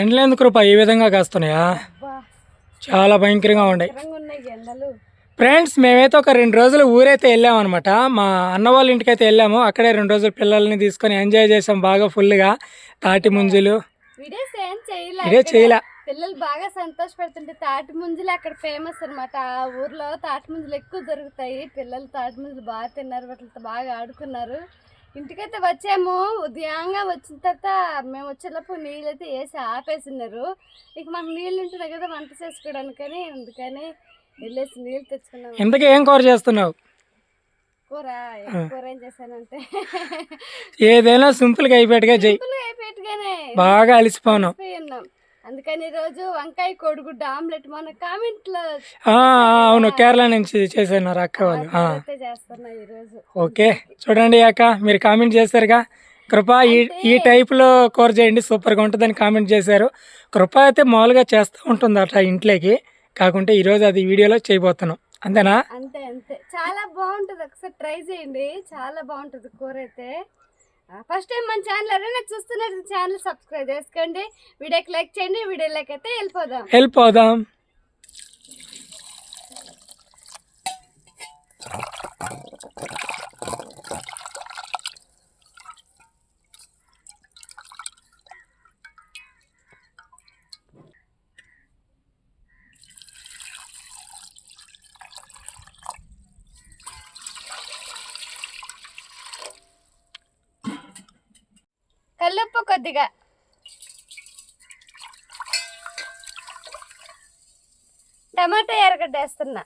ఎండలు ఎందుకు రూపా? ఈ విధంగా కాస్తున్నాయా? చాలా భయంకరంగా ఉన్నాయి. ఫ్రెండ్స్ మేమైతే ఒక రెండు రోజులు ఊరైతే వెళ్ళామన్నమాట మా అన్న వాళ్ళ ఇంటికి అయితే వెళ్ళాము. అక్కడే రెండు రోజులు పిల్లల్ని తీసుకొని ఎంజాయ్ చేసాం బాగా ఫుల్గా. తాటి ముంజులు. వీడియోస్ ఏం చేయలే ఇదే చేయలే. పిల్లలు బాగా సంతోషపడుతుంటే తాటి ముంజులు అక్కడ ఫేమస్ అన్నమాట. ఆ ఊర్లో తాటి ముంజులు ఎక్కువ దొరుకుతాయి. పిల్లలు తాటి ముంజులు బాగా తిన్నారు వాటితో బాగా ఆడుకున్నారు. ఇంటికైతే వచ్చాము. ఉదయంగా వచ్చిన తర్వాత మేము వచ్చేటప్పుడు నీళ్ళు అయితే వేసి ఆపేసినారు. ఇక మాకు నీళ్ళు ఉంటున్నాయి కదా వంట చేసుకోవడానికని అందుకని వెళ్ళేసి నీళ్ళు తెచ్చుకున్నాము. ఇంతకీ ఏం కూర చేస్తున్నావు? కూర కూర ఏం చేశానంటే. ఏదైనా సింపుల్గా అయిపోయాడుగా చెయ్యి బాగా అలసిపోను. అందుకని ఈరోజు వంకాయ కోడిగుడ్డు ఆమ్లెట్ మన కామెంట్లో ఆ, అవును కేరళ నుంచి చేశారు అక్క వాళ్ళు. ఓకే చూడండి అక్క మీరు కామెంట్ చేశారుగా. కృప ఈ ఈ టైప్లో కూర చేయండి సూపర్గా ఉంటుందని కామెంట్ చేశారు. కృప అయితే మామూలుగా చేస్తూ ఉంటుంది అట్లా ఇంట్లోకి కాకుంటే ఈరోజు అది వీడియోలో చేయబోతున్నాం. అంతేనా? అంతే అంతే. చాలా బాగుంటుంది. ఒకసారి ట్రై చేయండి. చాలా బాగుంటుంది కూర అయితే. ఫస్ట్ టైం మన ఛానల్ ఎవరైనా చూస్తున్నారు ఛానల్ సబ్స్క్రైబ్ చేసుకోండి. వీడియోకి లైక్ చేయండి వీడియోలోకి అయితే వెళ్ళిపోదాం. హెల్ప్ కల్లుప్పు కొద్దిగా. టమాటా ఎరగడ్డ వేస్తున్నా.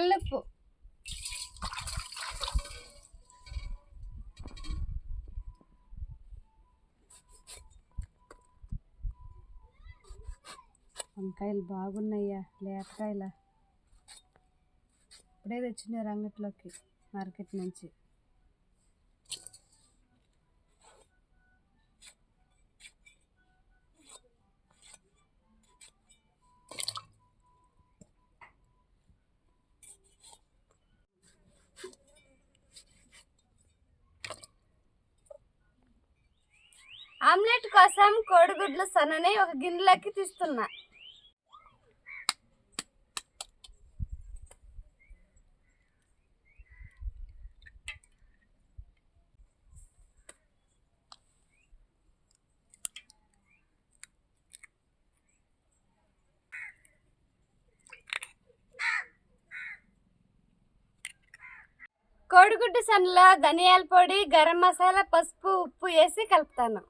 కల్లుప్పు వంకాయలు బాగున్నాయా? లేతకాయల ఇప్పుడే తెచ్చినారు అంగట్లోకి మార్కెట్ నుంచి. ఆమ్లెట్ కోసం కోడిగుడ్లు సన్నని ఒక గిన్నెలోకి తీస్తున్నా. కోడిగుడ్డు సన్నలో ధనియాల పొడి గరం మసాలా పసుపు ఉప్పు వేసి కలుపుతాను.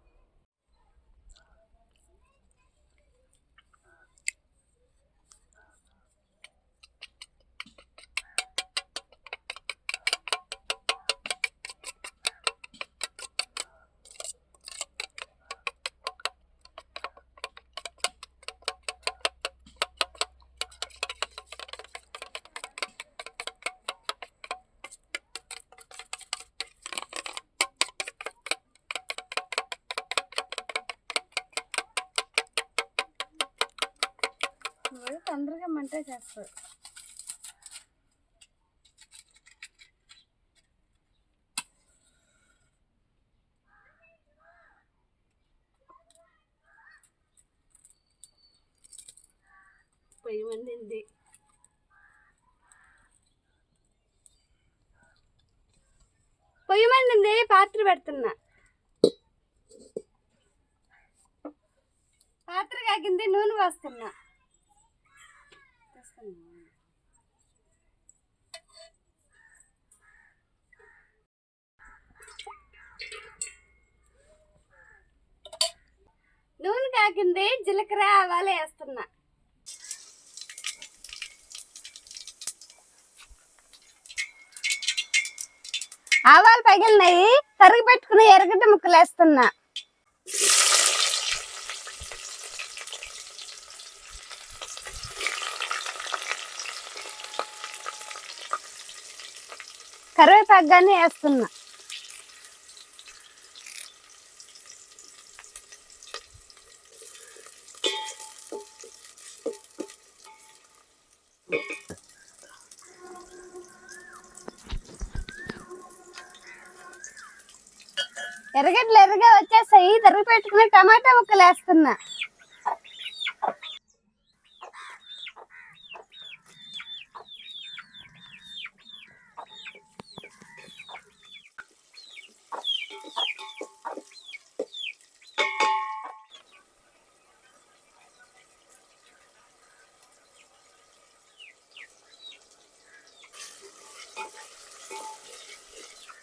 కూడా చేస్తారు పొయ్యి వండింది పొయ్యి మండింది పాత్ర పెడుతున్నా పాత్ర కాకింది నూనె పోస్తున్నా నూనె కాకింది జీలకర్ర ఆవాలు వేస్తున్నా. ఆవాలు పగిలినాయి తరిగి పెట్టుకుని ఎరగడ్డ ముక్కలు వేస్తున్నా కరివేపాకు కానీ వేస్తున్నా. ఎర్రగడ్డలు ఎర్రగా వచ్చేసాయి. తరిగి పెట్టుకుని టమాటా ముక్కలు వేస్తున్నా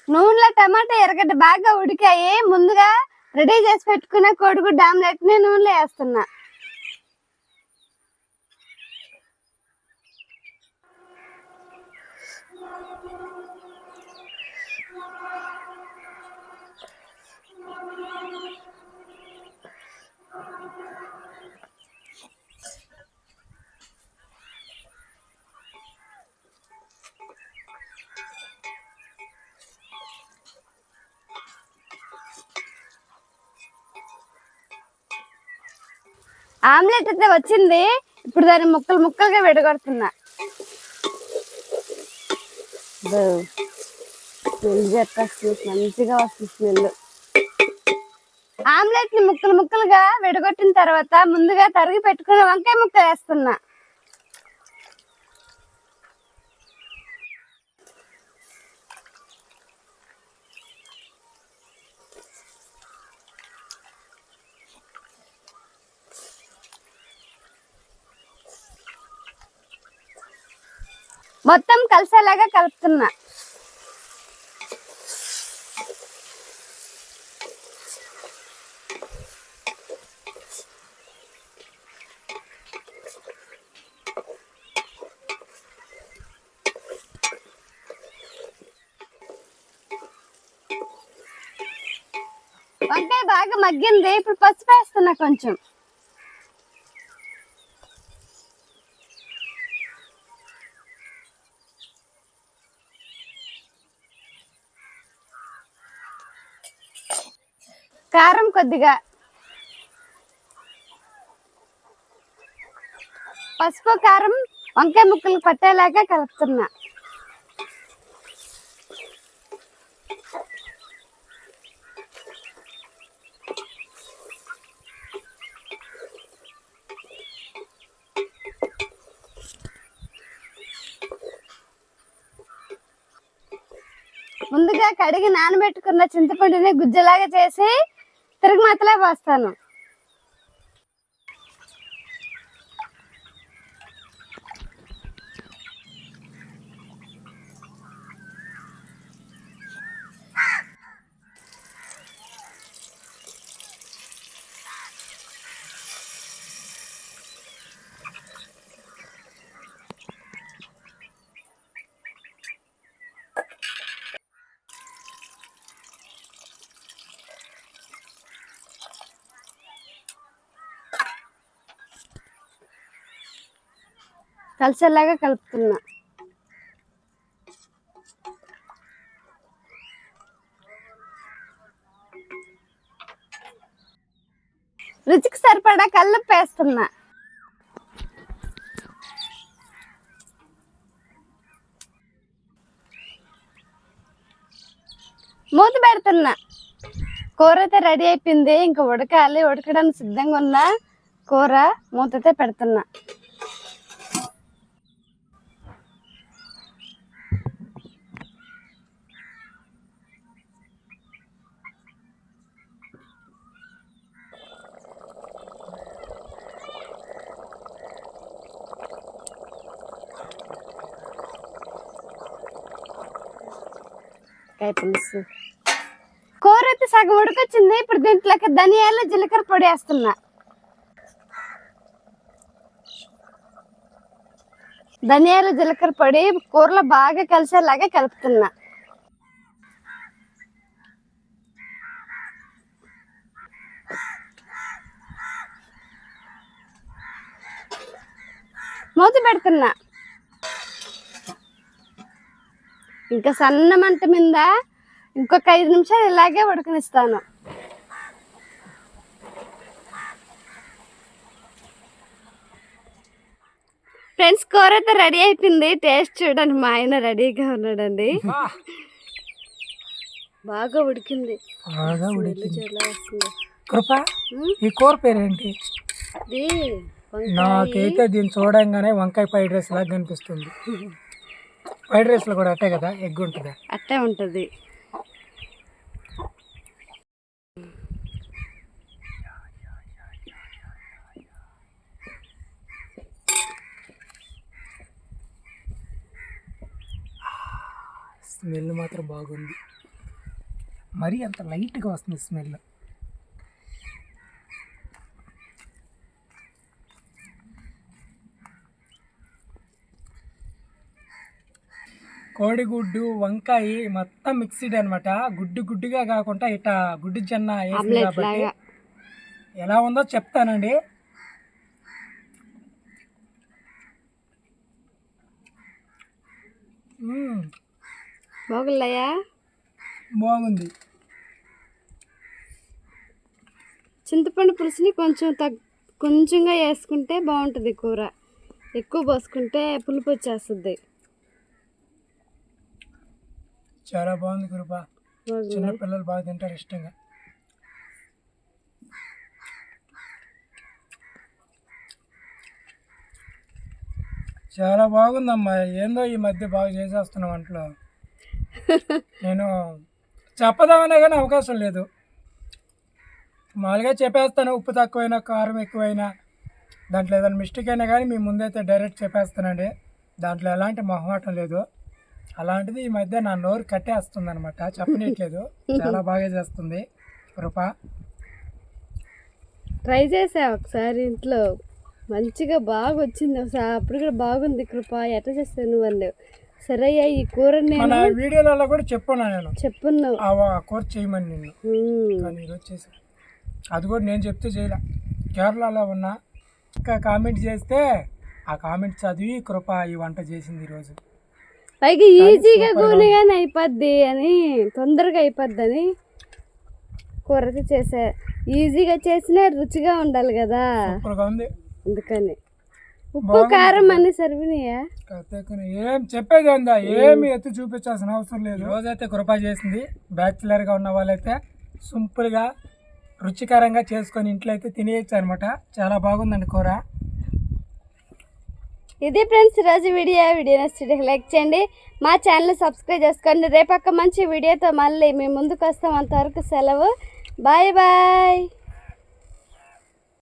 నూనెలో టమాటా ఎర్రగడ్డ బాగా ఉడికాయి ముందుగా రెడీ చేసి పెట్టుకున్న కోడిగుడ్డు ఆమ్లెట్ని నూనెలో వేస్తున్నా. ఆమ్లెట్ అయితే వచ్చింది. ఇప్పుడు దాన్ని ముక్కలు ముక్కలుగా విడగొడుతున్నా. మంచిగా వస్తుంది స్మెల్. ఆమ్లెట్ని ముక్కలు ముక్కలుగా విడగొట్టిన తర్వాత ముందుగా తరిగి పెట్టుకున్న వంకాయ ముక్కలు వేస్తున్నా. మొత్తం కలిసేలాగా కలుపుతున్నా. వంకాయ బాగా మగ్గింది. ఇప్పుడు పసుపు వేస్తున్నా కొంచెం. కారం కొద్దిగా. పసుపు కారం వంకాయ ముక్కలు పట్టేలాగా కలుపుతున్నా. ముందుగా కడిగి నానబెట్టుకున్న చింతపండుని గుజ్జలాగా చేసి తిరుగు మాతలే పోస్తాను కలిసేలాగా కలుపుతున్నా. రుచికి సరిపడా కల్లుప్పు వేస్తున్నా మూత పెడుతున్నా. కూర అయితే రెడీ అయిపోయింది. ఇంకా ఉడకాలి. ఉడకడానికి సిద్ధంగా ఉన్న కూర మూతతే పెడుతున్నా. మునక్కాయ పులుసు. కూర అయితే సగం ఉడకొచ్చింది ఇప్పుడు దీంట్లోకి ధనియాలు జీలకర్ర పొడి వేస్తున్నా. ధనియాలు జీలకర్ర పొడి కూరలో బాగా కలిసేలాగా కలుపుతున్నా. మూత పెడుతున్నా. ఇంకా సన్న మంట మీద ఇంకొక ఐదు నిమిషాలు ఇలాగే ఉడకనిస్తాను. ఫ్రెండ్స్ కూర అయితే రెడీ అయిపోయింది. టేస్ట్ చూడండి మా ఆయన రెడీగా ఉన్నాడండి. బాగా ఉడికింది. బాగా ఉడికింది. కృప ఈ కూర పేరేంటి. నాకైతే దీన్ని చూడంగానే వంకాయ ఫ్రైడ్ రైస్ లాగా కనిపిస్తుంది ఫ్రైడ్ రైస్లో కూడా అట్టే కదా? ఎగ్ ఉంటుందా? అట్టే ఉంటది. స్మెల్ మాత్రం బాగుంది. మరీ అంత లైట్గా వస్తుంది స్మెల్. కోడిగుడ్డు వంకాయ మొత్తం మిక్స్డ్ అన్నమాట. గుడ్డు గుడ్డుగా కాకుండా ఇట్లా గుడ్డు జొన్న వేసింది కాబట్టి ఎలా ఉందో చెప్తానండి. బాగుంది. చింతపండు పులుసుని కొంచెం తగ్ కొంచెంగా వేసుకుంటే బాగుంటుంది కూర. ఎక్కువ పోసుకుంటే పులుపు వచ్చేస్తుంది. చాలా బాగుంది కృప బాగుందా? చిన్న పిల్లలు బాగా తింటారు ఇష్టంగా. చాలా బాగుందమ్మా. ఏందో ఈ మధ్య బాగా చేసేస్తున్నాం వంటలో నేను చెప్పదామనే కానీ అవకాశం లేదు. మామూలుగా చెప్పేస్తాను. ఉప్పు తక్కువైనా కారం ఎక్కువైనా దాంట్లో ఏదైనా మిస్టేక్ అయినా కానీ మీ ముందైతే డైరెక్ట్ చెప్పేస్తానండి. దాంట్లో ఎలాంటి మొహమాటం లేదు. అలాంటిది ఈ మధ్య నా నోరు కట్టేస్తుంది అనమాట చెప్పనట్లేదు చాలా బాగా చేస్తుంది. కృప. ట్రై చేసా ఒకసారి ఇంట్లో. మంచిగా బాగా వచ్చింది ఒకసారి అప్పుడు కూడా బాగుంది కృప. ఎట్లా చేస్తావు నువ్వు అన్నావు. సరే ఈ కూర నేను వీడియోలలో కూడా చెప్పున్నా నేను. చెప్పున్నావు ఆ కూర చేయమని ఉమ్. కానీ ఈరోజు చేసా. అది కూడా నేను చెప్తే చేయలే. కేరళలో ఉన్నా ఇంకా కామెంట్ చేస్తే ఆ కామెంట్ చదివి కృప ఈ వంట చేసింది ఈరోజు. పైగా ఈజీగా కూరగానే అయిపోద్ది అని తొందరగా అయిపోద్ది అని కూర అయితే చేసా ఈజీగా చేసినా రుచిగా ఉండాలి కదా. అందుకని. ఉప్పు కారం అన్ని సరిపోయినాయా? ఏం చెప్పేది ఉందా? ఏమి ఎత్తి చూపించాల్సిన అవసరం లేదు. రోజైతే కృప చేసింది. బ్యాచులర్గా ఉన్న వాళ్ళైతే సింపుల్గా రుచికరంగా చేసుకొని ఇంట్లో అయితే తినేయచ్చు అనమాట చాలా బాగుందండి కూర. ఇది ఫ్రెండ్స్ ఈరోజు వీడియో. వీడియో నచ్చితే లైక్ చేయండి. మా ఛానల్ సబ్స్క్రైబ్ చేసుకోండి. రేపక్క మంచి వీడియోతో మళ్ళీ మేము ముందుకు వస్తాం. అంతవరకు సెలవు. Bye bye.